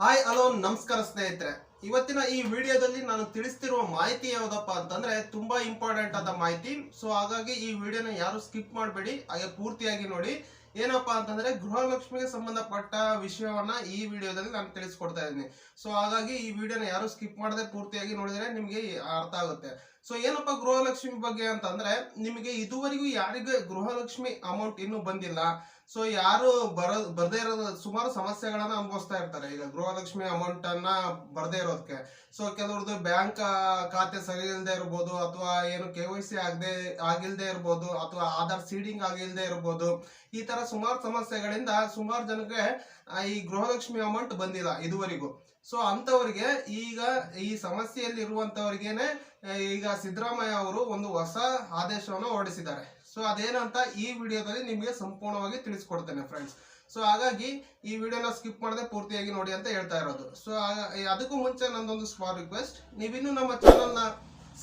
Hi, hello, ನಮಸ್ಕಾರ ಸ್ನೇಹಿತರೆ. ಇವತ್ತಿನ ಈ ವಿಡಿಯೋದಲ್ಲಿ ನಾನು ತಿಳಿಸ್ತಿರುವ ಮಾಹಿತಿ ಯಾವುದಪ್ಪ ಅಂತಂದ್ರೆ ತುಂಬಾ ಇಂಪಾರ್ಟೆಂಟ್ ಆದ ಮಾಹಿತಿ. ಸೊ ಹಾಗಾಗಿ ಈ ವಿಡಿಯೋನ ಯಾರು ಸ್ಕಿಪ್ ಮಾಡಬೇಡಿ, ಹಾಗೆ ಪೂರ್ತಿಯಾಗಿ ನೋಡಿ. ಏನಪ್ಪಾ ಅಂತಂದ್ರೆ ಗೃಹಲಕ್ಷ್ಮಿಗೆ ಸಂಬಂಧಪಟ್ಟ ವಿಷಯವನ್ನ ಈ ವಿಡಿಯೋದಲ್ಲಿ ನಾನು ತಿಳಿಸ್ಕೊಡ್ತಾ ಇದ್ದೀನಿ. ಸೊ ಹಾಗಾಗಿ ಈ ವಿಡಿಯೋನ ಯಾರು ಸ್ಕಿಪ್ ಮಾಡದೆ ಪೂರ್ತಿಯಾಗಿ ನೋಡಿದ್ರೆ ನಿಮಗೆ ಅರ್ಥ ಆಗುತ್ತೆ. ಸೊ ಏನಪ್ಪ ಗೃಹಲಕ್ಷ್ಮಿ ಬಗ್ಗೆ ಅಂತಂದ್ರೆ, ನಿಮಗೆ ಇದುವರೆಗೂ ಯಾರಿಗೂ ಗೃಹಲಕ್ಷ್ಮಿ ಅಮೌಂಟ್ ಇನ್ನೂ ಬಂದಿಲ್ಲ. ಸೊ ಯಾರು ಬರ, ಬರದೇ ಇರೋ ಸುಮಾರು ಸಮಸ್ಯೆಗಳನ್ನ ಅನುಭವಿಸ್ತಾ ಇರ್ತಾರೆ. ಈಗ ಗೃಹಲಕ್ಷ್ಮಿ ಅಮೌಂಟ್ ಅನ್ನ ಬರದೇ ಇರೋದಕ್ಕೆ ಸೊ ಕೆಲವ್ರದ್ದು ಬ್ಯಾಂಕ್ ಖಾತೆ ಸರಿ ಇಲ್ಲದೆ ಇರ್ಬೋದು, ಅಥವಾ ಏನು ಕೆ ವೈ ಸಿ ಆಗದೆ, ಆಗಿಲ್ದೇ ಇರ್ಬೋದು, ಅಥವಾ ಆಧಾರ್ ಸೀಡಿಂಗ್ ಆಗಿಲ್ಲದೆ ಇರ್ಬೋದು, ಈ ತರ ಸುಮಾರು ಸಮಸ್ಯೆಗಳಿಂದ ಸುಮಾರು ಜನಕ್ಕೆ ಈ ಗೃಹಲಕ್ಷ್ಮಿ ಅಮೌಂಟ್ ಬಂದಿಲ್ಲ ಇದುವರೆಗೂ. ಸೊ ಅಂಥವ್ರಿಗೆ ಈಗ ಈ ಸಮಸ್ಯೆಯಲ್ಲಿ ಇರುವಂತವ್ರಿಗೇನೆ ಈಗ ಸಿದ್ದರಾಮಯ್ಯ ಅವರು ಒಂದು ಹೊಸ ಆದೇಶವನ್ನು ಹೊರಡಿಸಿದ್ದಾರೆ. ಸೊ ಅದೇನಂತ ಈ ವಿಡಿಯೋದಲ್ಲಿ ನಿಮಗೆ ಸಂಪೂರ್ಣವಾಗಿ ತಿಳಿಸ್ಕೊಡ್ತೇನೆ ಫ್ರೆಂಡ್ಸ್ ಸೊ ಹಾಗಾಗಿ ಈ ವಿಡಿಯೋನ ಸ್ಕಿಪ್ ಮಾಡದೆ ಪೂರ್ತಿಯಾಗಿ ನೋಡಿ ಅಂತ ಹೇಳ್ತಾ ಇರೋದು. ಸೊ ಅದಕ್ಕೂ ಮುಂಚೆ ನಂದೊಂದು ಸ್ಮಾಲ್ ರಿಕ್ವೆಸ್ಟ್ ನೀವಿನ್ನೂ ನಮ್ಮ ಚಾನಲ್ನ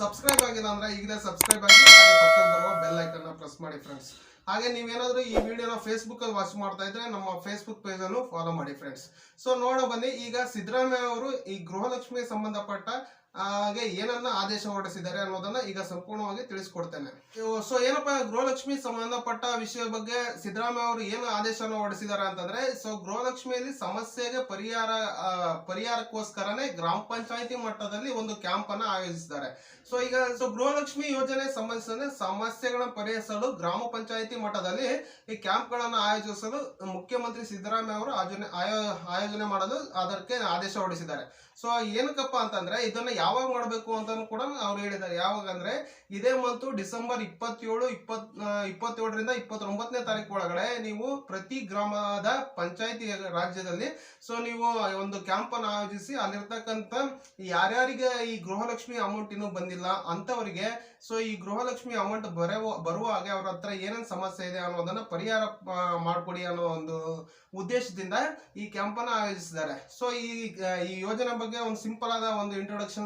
ಸಬ್ಸ್ಕ್ರೈಬ್ ಆಗಿಲ್ಲ ಅಂದ್ರೆ ಈಗಲೇ ಸಬ್ಸ್ಕ್ರೈಬ್ ಆಗಿ, ಹಾಗೆ ಪಕ್ಕದಲ್ಲಿ ಬರುವ ಬೆಲ್ ಐಕನ್ನ ಪ್ರೆಸ್ ಮಾಡಿ ಫ್ರೆಂಡ್ಸ್ ಹಾಗೆ ನೀವೇನಾದ್ರೂ ಈ ವಿಡಿಯೋನ ಫೇಸ್ಬುಕ್ ಅಲ್ಲಿ ವಾಚ್ ಮಾಡ್ತಾ ಇದ್ರೆ ನಮ್ಮ ಫೇಸ್ಬುಕ್ ಪೇಜ್ ಅನ್ನು ಫಾಲೋ ಮಾಡಿ ಫ್ರೆಂಡ್ಸ್ ಸೊ ನೋಡೋ ಬನ್ನಿ, ಈಗ ಸಿದ್ದರಾಮಯ್ಯ ಅವರು ಈ ಗೃಹಲಕ್ಷ್ಮಿಗೆ ಸಂಬಂಧಪಟ್ಟ ಹಾಗೆ ಏನನ್ನ ಆದೇಶ ಹೊರಡಿಸಿದ್ದಾರೆ ಅನ್ನೋದನ್ನ ಈಗ ಸಂಪೂರ್ಣವಾಗಿ ತಿಳಿಸ್ಕೊಡ್ತೇನೆ. ಸೊ ಏನಪ್ಪ, ಗೃಹಲಕ್ಷ್ಮಿ ಸಂಬಂಧಪಟ್ಟ ವಿಷಯ ಬಗ್ಗೆ ಸಿದ್ದರಾಮಯ್ಯ ಅವರು ಏನು ಆದೇಶವನ್ನು ಹೊರಡಿಸಿದ್ದಾರೆ ಅಂತಂದ್ರೆ ಸೊ ಗೃಹಲಕ್ಷ್ಮಿಯಲ್ಲಿ ಸಮಸ್ಯೆಗೆ ಪರಿಹಾರ ಪರಿಹಾರಕ್ಕೋಸ್ಕರನೇ ಗ್ರಾಮ ಪಂಚಾಯತಿ ಮಟ್ಟದಲ್ಲಿ ಒಂದು ಕ್ಯಾಂಪ್ ಅನ್ನ ಆಯೋಜಿಸಿದ್ದಾರೆ. ಸೊ ಈಗ ಸೊ ಗೃಹಲಕ್ಷ್ಮಿ ಯೋಜನೆ ಸಂಬಂಧಿಸಿದ ಸಮಸ್ಯೆಗಳನ್ನು ಪರಿಹರಿಸಲು ಗ್ರಾಮ ಪಂಚಾಯತಿ ಮಟ್ಟದಲ್ಲಿ ಈ ಕ್ಯಾಂಪ್ ಗಳನ್ನ ಆಯೋಜಿಸಲು ಮುಖ್ಯಮಂತ್ರಿ ಸಿದ್ದರಾಮಯ್ಯ ಅವರು ಆಯೋಜನೆ ಆಯೋ- ಆಯೋಜನೆ ಮಾಡಲು ಅದಕ್ಕೆ ಆದೇಶ ಹೊರಡಿಸಿದ್ದಾರೆ. ಸೊ ಏನಕ್ಕಪ್ಪ ಅಂತಂದ್ರೆ, ಇದನ್ನ ಯಾವಾಗ ಮಾಡಬೇಕು ಅಂತಾನು ಕೂಡ ಅವ್ರು ಹೇಳಿದ್ದಾರೆ. ಯಾವಾಗ ಅಂದ್ರೆ ಇದೇ ಮಂತು ಡಿಸೆಂಬರ್ ಇಪ್ಪತ್ತೇಳು, ಇಪ್ಪತ್ ಇಪ್ಪತ್ತೇಳರಿಂದ ಇಪ್ಪತ್ತೊಂಬತ್ತನೇ ತಾರೀಕು ಒಳಗಡೆ ನೀವು ಪ್ರತಿ ಗ್ರಾಮದ ಪಂಚಾಯತಿ ರಾಜ್ಯದಲ್ಲಿ ಸೊ ನೀವು ಒಂದು ಕ್ಯಾಂಪ್ ಅನ್ನು ಆಯೋಜಿಸಿ ಅಲ್ಲಿರ್ತಕ್ಕಂಥ ಯಾರ್ಯಾರಿಗೆ ಈ ಗೃಹಲಕ್ಷ್ಮಿ ಅಮೌಂಟ್ ಇನ್ನೂ ಬಂದಿಲ್ಲ ಅಂತವರಿಗೆ ಸೊ ಈ ಗೃಹಲಕ್ಷ್ಮಿ ಅಮೌಂಟ್ ಬರೋ ಬರುವ ಹಾಗೆ ಅವ್ರ ಹತ್ರ ಏನೇನು ಸಮಸ್ಯೆ ಇದೆ ಅನ್ನೋದನ್ನ ಪರಿಹಾರ ಮಾಡಿಕೊಡಿ ಅನ್ನೋ ಒಂದು ಉದ್ದೇಶದಿಂದ ಈ ಕ್ಯಾಂಪ್ ಅನ್ನ ಆಯೋಜಿಸಿದ್ದಾರೆ. ಸೊ ಈ ಈ ಯೋಜನೆ ಬಗ್ಗೆ ಒಂದು ಸಿಂಪಲ್ ಆದ ಒಂದು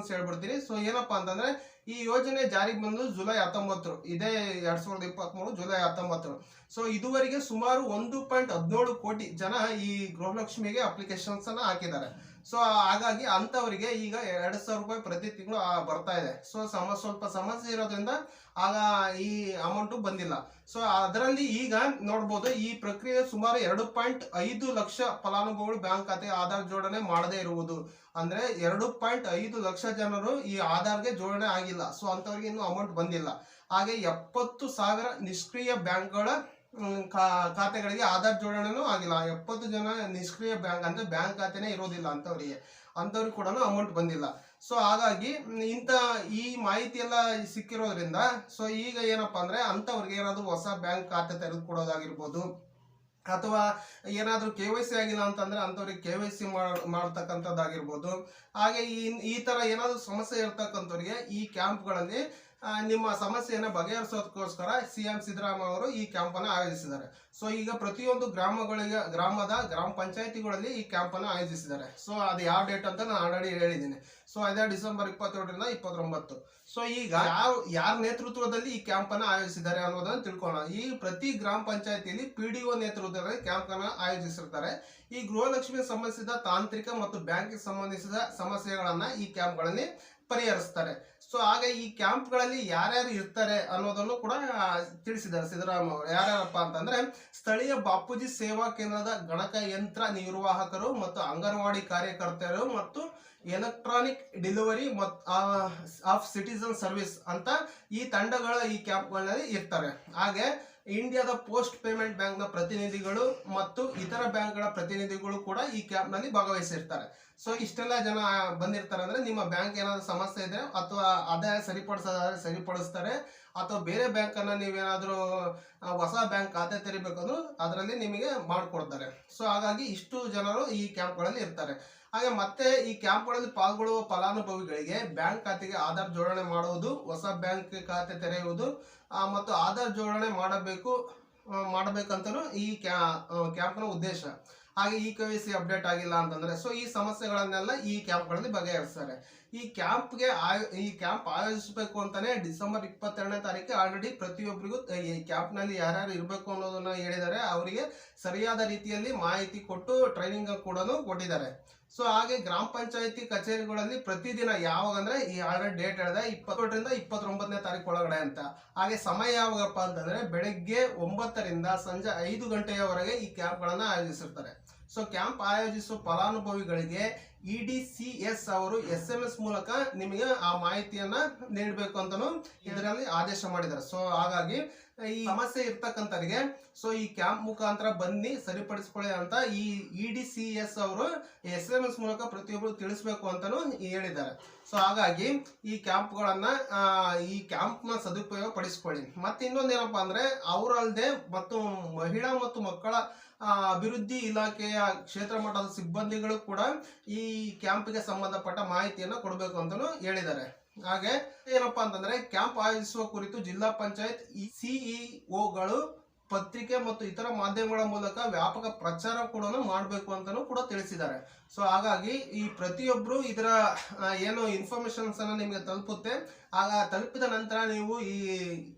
ಇಂಟ್ರೊಡಕ್ಷನ್ಸ್ ಹೇಳ್ಬಿಡ್ತೀನಿ. ಸೊ ಏನಪ್ಪಾ ಅಂತಂದ್ರೆ, ಈ ಯೋಜನೆ ಜಾರಿಗೆ ಬಂದು ಜುಲೈ ಹತ್ತೊಂಬತ್ತು ಇದೇ ಎರಡ್ ಸಾವಿರದ ಇಪ್ಪತ್ಮೂರು ಜುಲೈ ಹತ್ತೊಂಬತ್ತು ಸೊ ಇದುವರೆಗೆ ಸುಮಾರು ಒಂದು ಪಾಯಿಂಟ್ ಹದಿನೇಳು ಕೋಟಿ ಜನ ಈ ಗೃಹಲಕ್ಷ್ಮಿಗೆ ಅಪ್ಲಿಕೇಶನ್ಸ್ ಅನ್ನ ಹಾಕಿದ್ದಾರೆ. ಸೊ ಹಾಗಾಗಿ ಅಂತವರಿಗೆ ಈಗ ಎರಡ್ ಸಾವಿರ ರೂಪಾಯಿ ಪ್ರತಿ ತಿಂಗಳು ಬರ್ತಾ ಇದೆ. ಸೊ ಸಮ, ಸ್ವಲ್ಪ ಸಮಸ್ಯೆ ಇರೋದ್ರಿಂದ ಆಗ ಈ ಅಮೌಂಟ್ ಬಂದಿಲ್ಲ. ಸೊ ಅದರಲ್ಲಿ ಈಗ ನೋಡ್ಬೋದು, ಈ ಪ್ರಕ್ರಿಯೆ ಸುಮಾರು ಎರಡು ಪಾಯಿಂಟ್ ಐದು ಲಕ್ಷ ಫಲಾನುಭವಿಗಳು ಬ್ಯಾಂಕ್ ಖಾತೆ ಆಧಾರ್ ಜೋಡಣೆ ಮಾಡದೇ ಇರುವುದು. ಅಂದ್ರೆ ಎರಡು ಪಾಯಿಂಟ್ ಐದು ಲಕ್ಷ ಜನರು ಈ ಆಧಾರ್ಗೆ ಜೋಡಣೆ ಆಗಿಲ್ಲ. ಸೊ ಅಂತವರಿಗೆ ಇನ್ನೂ ಅಮೌಂಟ್ ಬಂದಿಲ್ಲ. ಹಾಗೆ ಎಪ್ಪತ್ತು ಸಾವಿರ ನಿಷ್ಕ್ರಿಯ ಬ್ಯಾಂಕ್ಗಳ ಖಾತೆಗಳಿಗೆ ಆಧಾರ್ ಜೋಡಣೆನೂ ಆಗಿಲ್ಲ. ಎಪ್ಪತ್ತು ಜನ ನಿಷ್ಕ್ರಿಯ ಬ್ಯಾಂಕ್ ಅಂದ್ರೆ ಬ್ಯಾಂಕ್ ಖಾತೆನೇ ಇರೋದಿಲ್ಲ ಅಂಥವ್ರಿಗೆ ಅಂಥವ್ರಿಗೆ ಕೂಡ ಅಮೌಂಟ್ ಬಂದಿಲ್ಲ. ಸೊ ಹಾಗಾಗಿ ಇಂಥ ಈ ಮಾಹಿತಿ ಎಲ್ಲ ಸಿಕ್ಕಿರೋದ್ರಿಂದ ಸೊ ಈಗ ಏನಪ್ಪ ಅಂದ್ರೆ ಅಂಥವ್ರಿಗೆ ಏನಾದರೂ ಹೊಸ ಬ್ಯಾಂಕ್ ಖಾತೆ ತೆಗೆದುಕೊಡೋದಾಗಿರ್ಬೋದು ಅಥವಾ ಏನಾದರೂ ಕೆ ವೈ ಸಿ ಆಗಿಲ್ಲ ಅಂತಂದ್ರೆ ಅಂಥವ್ರಿಗೆ ಕೆ ವೈ ಸಿ ಮಾಡ್ತಕ್ಕಂಥದ್ದಾಗಿರ್ಬೋದು. ಹಾಗೆ ಈ ಈ ಥರ ಏನಾದರೂ ಸಮಸ್ಯೆ ಇರ್ತಕ್ಕಂಥವ್ರಿಗೆ ಈ ಕ್ಯಾಂಪ್ಗಳಲ್ಲಿ ನಿಮ್ಮ ಸಮಸ್ಯೆಯನ್ನು ಬಗೆಹರಿಸೋದಕ್ಕೋಸ್ಕರ ಸಿ ಎಂ ಸಿದ್ದರಾಮಯ್ಯ ಅವರು ಈ ಕ್ಯಾಂಪನ್ನು ಆಯೋಜಿಸಿದ್ದಾರೆ. ಸೊ, ಈಗ ಪ್ರತಿಯೊಂದು ಗ್ರಾಮಗಳಿಗೆ, ಗ್ರಾಮದ, ಗ್ರಾಮ ಪಂಚಾಯತಿಗಳಲ್ಲಿ ಈ ಕ್ಯಾಂಪನ್ನು ಆಯೋಜಿಸಿದ್ದಾರೆ. ಸೊ, ಅದು ಯಾವ ಡೇಟ್ ಅಂತ ನಾನು ಆಲ್ರೆಡಿ ಹೇಳಿದ್ದೀನಿ. ಸೊ ಅದೇ ಡಿಸೆಂಬರ್ ಇಪ್ಪತ್ತೇಳರಿಂದ ಇಪ್ಪತ್ತೊಂಬತ್ತು. ಸೊ ಈಗ ಯಾವ ಯಾರ ನೇತೃತ್ವದಲ್ಲಿ ಈ ಕ್ಯಾಂಪ್ ಅನ್ನು ಆಯೋಜಿಸಿದ್ದಾರೆ ಅನ್ನೋದನ್ನ ತಿಳ್ಕೊಳ್ಳೋಣ. ಈ ಪ್ರತಿ ಗ್ರಾಮ ಪಂಚಾಯತಿಯಲ್ಲಿ ಪಿ ಡಿ ಒ ನೇತೃತ್ವದಲ್ಲಿ ಕ್ಯಾಂಪ್ ಅನ್ನು ಆಯೋಜಿಸಿರ್ತಾರೆ. ಈ ಗೃಹಲಕ್ಷ್ಮಿ ಸಂಬಂಧಿಸಿದ ತಾಂತ್ರಿಕ ಮತ್ತು ಬ್ಯಾಂಕಿಗೆ ಸಂಬಂಧಿಸಿದ ಸಮಸ್ಯೆಗಳನ್ನ ಈ ಕ್ಯಾಂಪ್ಗಳಲ್ಲಿ ಪರಿಹರಿಸ್ತಾರೆ. ಸೊ ಹಾಗೆ ಈ ಕ್ಯಾಂಪ್ಗಳಲ್ಲಿ ಯಾರ್ಯಾರು ಇರ್ತಾರೆ ಅನ್ನೋದನ್ನು ಕೂಡ ತಿಳಿಸಿದ್ದಾರೆ ಸಿದ್ದರಾಮಯ್ಯ ಅವರು. ಯಾರ್ಯಾರಪ್ಪ ಅಂತಂದ್ರೆ ಸ್ಥಳೀಯ ಬಾಪೂಜಿ ಸೇವಾ ಕೇಂದ್ರದ ಗಣಕ ಯಂತ್ರ ನಿರ್ವಾಹಕರು ಮತ್ತು ಅಂಗನವಾಡಿ ಕಾರ್ಯಕರ್ತರು ಮತ್ತು ಎಲೆಕ್ಟ್ರಾನಿಕ್ ಡೆಲಿವರಿ ಮತ್ತು ಆಫ್ ಸಿಟಿಸನ್ ಸರ್ವಿಸ್ ಅಂತ ಈ ತಂಡಗಳ ಈ ಕ್ಯಾಂಪ್ಗಳಲ್ಲಿ ಇರ್ತಾರೆ. ಹಾಗೆ ಇಂಡಿಯಾದ ಪೋಸ್ಟ್ ಪೇಮೆಂಟ್ ಬ್ಯಾಂಕ್ನ ಪ್ರತಿನಿಧಿಗಳು ಮತ್ತು ಇತರ ಬ್ಯಾಂಕ್ಗಳ ಪ್ರತಿನಿಧಿಗಳು ಕೂಡ ಈ ಕ್ಯಾಂಪ್ನಲ್ಲಿ ಭಾಗವಹಿಸಿರ್ತಾರೆ. ಸೊ ಇಷ್ಟೆಲ್ಲ ಜನ ಬಂದಿರ್ತಾರೆ ಅಂದ್ರೆ ನಿಮ್ಮ ಬ್ಯಾಂಕ್ ಏನಾದರೂ ಸಮಸ್ಯೆ ಇದೆ ಅಥವಾ ಆದಾಯ ಸರಿಪಡಿಸೋದಾದ್ರೆ ಸರಿಪಡಿಸ್ತಾರೆ ಅಥವಾ ಬೇರೆ ಬ್ಯಾಂಕನ್ನು ನೀವೇನಾದರೂ ಹೊಸ ಬ್ಯಾಂಕ್ ಖಾತೆ ತೆರಿಬೇಕಂದ್ರೂ ಅದರಲ್ಲಿ ನಿಮಗೆ ಮಾಡಿಕೊಡ್ತಾರೆ. ಸೊ ಹಾಗಾಗಿ ಇಷ್ಟು ಜನರು ಈ ಕ್ಯಾಂಪ್ಗಳಲ್ಲಿ ಇರ್ತಾರೆ. ಹಾಗೆ ಮತ್ತೆ ಈ ಕ್ಯಾಂಪ್ಗಳಲ್ಲಿ ಪಾಲ್ಗೊಳ್ಳುವ ಫಲಾನುಭವಿಗಳಿಗೆ ಬ್ಯಾಂಕ್ ಖಾತೆಗೆ ಆಧಾರ್ ಜೋಡಣೆ ಮಾಡುವುದು ಹೊಸ ಬ್ಯಾಂಕ್ ಖಾತೆ ತೆರೆಯುವುದು ಮತ್ತು ಆಧಾರ್ ಜೋಡಣೆ ಮಾಡಬೇಕು ಮಾಡಬೇಕಂತಲೂ ಈ ಕ್ಯಾ ಕ್ಯಾಂಪ್ನ ಉದ್ದೇಶ. ಹಾಗೆ ಈ ಕೆ ಸಿ ಅಪ್ಡೇಟ್ ಆಗಿಲ್ಲ ಅಂತಂದ್ರೆ ಸೊ ಈ ಸಮಸ್ಯೆಗಳನ್ನೆಲ್ಲ ಈ ಕ್ಯಾಂಪ್ಗಳಲ್ಲಿ ಬಗೆಹರಿಸ್ತಾರೆ. ಈ ಕ್ಯಾಂಪ್ಗೆ ಈ ಕ್ಯಾಂಪ್ ಆಯೋಜಿಸಬೇಕು ಅಂತಾನೆ ಡಿಸೆಂಬರ್ ಇಪ್ಪತ್ತೆರಡನೇ ತಾರೀಕು ಆಲ್ರೆಡಿ ಪ್ರತಿಯೊಬ್ಬರಿಗೂ ಈ ಕ್ಯಾಂಪ್ನಲ್ಲಿ ಯಾರ್ಯಾರು ಇರಬೇಕು ಅನ್ನೋದನ್ನ ಹೇಳಿದ್ದಾರೆ. ಅವರಿಗೆ ಸರಿಯಾದ ರೀತಿಯಲ್ಲಿ ಮಾಹಿತಿ ಕೊಟ್ಟು ಟ್ರೈನಿಂಗ್ ಕೂಡ ಕೊಟ್ಟಿದ್ದಾರೆ. ಸೊ ಹಾಗೆ ಗ್ರಾಮ ಪಂಚಾಯತಿ ಕಚೇರಿಗಳಲ್ಲಿ ಪ್ರತಿದಿನ ಯಾವಾಗ ಅಂದ್ರೆ ಈ ಆಲ್ರೆಡಿ ಡೇಟ್ ಹೇಳಿದೆ ಇಪ್ಪತ್ತೊಂದರಿಂದ ಇಪ್ಪತ್ತೊಂಬತ್ತನೇ ತಾರೀಕು ಒಳಗಡೆ ಅಂತ. ಹಾಗೆ ಸಮಯ ಯಾವಾಗಪ್ಪ ಅಂತಂದ್ರೆ ಬೆಳಗ್ಗೆ ಒಂಬತ್ತರಿಂದ ಸಂಜೆ ಐದು ಗಂಟೆಯವರೆಗೆ ಈ ಕ್ಯಾಂಪ್ಗಳನ್ನ ಆಯೋಜಿಸಿರ್ತಾರೆ. ಸೊ ಕ್ಯಾಂಪ್ ಆಯೋಜಿಸುವ ಫಲಾನುಭವಿಗಳಿಗೆ ಇ ಡಿ ಸಿ ಎಸ್ ಅವರು ಎಸ್ ಎಂ ಎಸ್ ಮೂಲಕ ನಿಮಗೆ ಆ ಮಾಹಿತಿಯನ್ನ ನೀಡಬೇಕು ಅಂತಾನು ಇದರಲ್ಲಿ ಆದೇಶ ಮಾಡಿದ್ದಾರೆ. ಸೊ ಹಾಗಾಗಿ ಈ ಸಮಸ್ಯೆ ಇರ್ತಕ್ಕಂಥವ್ರಿಗೆ ಸೊ ಈ ಕ್ಯಾಂಪ್ ಮುಖಾಂತರ ಬನ್ನಿ, ಸರಿಪಡಿಸ್ಕೊಳ್ಳಿ ಅಂತ ಈ ಇ ಡಿ ಸಿ ಎಸ್ ಅವರು ಎಸ್ ಎಂ ಎಸ್ ಮೂಲಕ ಪ್ರತಿಯೊಬ್ಬರು ತಿಳಿಸ್ಬೇಕು ಅಂತಾನು ಹೇಳಿದ್ದಾರೆ. ಸೊ ಹಾಗಾಗಿ ಈ ಕ್ಯಾಂಪ್ಗಳನ್ನ ಈ ಕ್ಯಾಂಪ್ನ ಸದುಪಯೋಗ ಪಡಿಸ್ಕೊಳ್ಳಿ. ಮತ್ತೆ ಇನ್ನೊಂದು ಏನಪ್ಪಾ ಅಂದ್ರೆ ಅವರಲ್ಲದೆ ಮತ್ತು ಮಹಿಳಾ ಮತ್ತು ಮಕ್ಕಳ ಅಭಿವೃದ್ಧಿ ಇಲಾಖೆಯ ಕ್ಷೇತ್ರ ಮಟ್ಟದ ಸಿಬ್ಬಂದಿಗಳು ಕೂಡ ಈ ಕ್ಯಾಂಪ್ಗೆ ಸಂಬಂಧಪಟ್ಟ ಮಾಹಿತಿಯನ್ನು ಕೊಡಬೇಕು ಅಂತಲೂ ಹೇಳಿದ್ದಾರೆ. ಹಾಗೆ ಏನಪ್ಪಾ ಅಂತಂದ್ರೆ ಕ್ಯಾಂಪ್ ಆಯೋಜಿಸುವ ಕುರಿತು ಜಿಲ್ಲಾ ಪಂಚಾಯತ್ ಸಿಇಒಗಳು ಪತ್ರಿಕೆ ಮತ್ತು ಇತರ ಮಾಧ್ಯಮಗಳ ಮೂಲಕ ವ್ಯಾಪಕ ಪ್ರಚಾರ ಕೂಡ ಮಾಡಬೇಕು ಅಂತಲೂ ಕೂಡ ತಿಳಿಸಿದ್ದಾರೆ. ಸೊ ಹಾಗಾಗಿ ಈ ಪ್ರತಿಯೊಬ್ಬರು ಇದರ ಏನು ಇನ್ಫಾರ್ಮೇಶನ್ಸ್ ಅನ್ನ ನಿಮಗೆ ತಲುಪುತ್ತೆ ಆಗ ತಲುಪಿದ ನಂತರ ನೀವು ಈ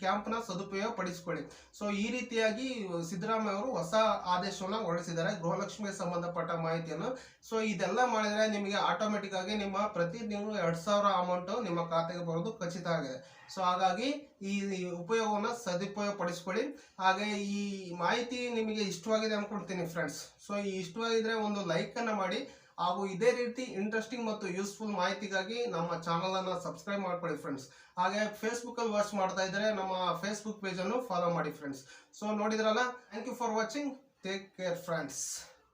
ಕ್ಯಾಂಪ್ನ ಸದುಪಯೋಗ ಪಡಿಸ್ಕೊಳ್ಳಿ ಸೊ ಈ ರೀತಿಯಾಗಿ ಸಿದ್ದರಾಮಯ್ಯ ಅವರು ಹೊಸ ಆದೇಶವನ್ನು ಹೊರಡಿಸಿದ್ದಾರೆ, ಗೃಹಲಕ್ಷ್ಮಿಗೆ ಸಂಬಂಧಪಟ್ಟ ಮಾಹಿತಿಯನ್ನು. ಸೊ ಇದೆಲ್ಲ ಮಾಡಿದ್ರೆ ನಿಮಗೆ ಆಟೋಮೆಟಿಕ್ ಆಗಿ ನಿಮ್ಮ ಪ್ರತಿ ತಿಂಗಳು ಎರಡು ಸಾವಿರ ಅಮೌಂಟ್ ನಿಮ್ಮ ಖಾತೆಗೆ ಬರೋದು ಖಚಿತ ಆಗಿದೆ. ಸೊ ಹಾಗಾಗಿ ಈ ಉಪಯೋಗವನ್ನ ಸದುಪಯೋಗ ಪಡಿಸ್ಕೊಳ್ಳಿ ಹಾಗೆ ಈ ಮಾಹಿತಿ ನಿಮಗೆ ಇಷ್ಟವಾಗಿದೆ ಅನ್ಕೊಳ್ತೀನಿ ಫ್ರೆಂಡ್ಸ್ ಸೊ ಈ ಇಷ್ಟವಾಗಿದ್ರೆ ಒಂದು ಲೈಕ್ ಅನ್ನ ಮಾಡಿ ಹಾಗೂ ಇದೇ ರೀತಿ ಇಂಟ್ರೆಸ್ಟಿಂಗ್ ಮತ್ತು ಯೂಸ್ಫುಲ್ ಮಾಹಿತಿಗಾಗಿ ನಮ್ಮ ಚಾನಲ್ ಅನ್ನ ಸಬ್ಸ್ಕ್ರೈಬ್ ಮಾಡ್ಕೊಳ್ಳಿ ಫ್ರೆಂಡ್ಸ್ ಹಾಗೆ ಫೇಸ್ಬುಕ್ ಅಲ್ಲಿ ವಾಚ್ ಮಾಡ್ತಾ ಇದ್ರೆ ನಮ್ಮ ಫೇಸ್ಬುಕ್ ಪೇಜ್ ಅನ್ನು ಫಾಲೋ ಮಾಡಿ ಫ್ರೆಂಡ್ಸ್ ಸೊ ನೋಡಿದ್ರಲ್ಲ thank you for watching take care friends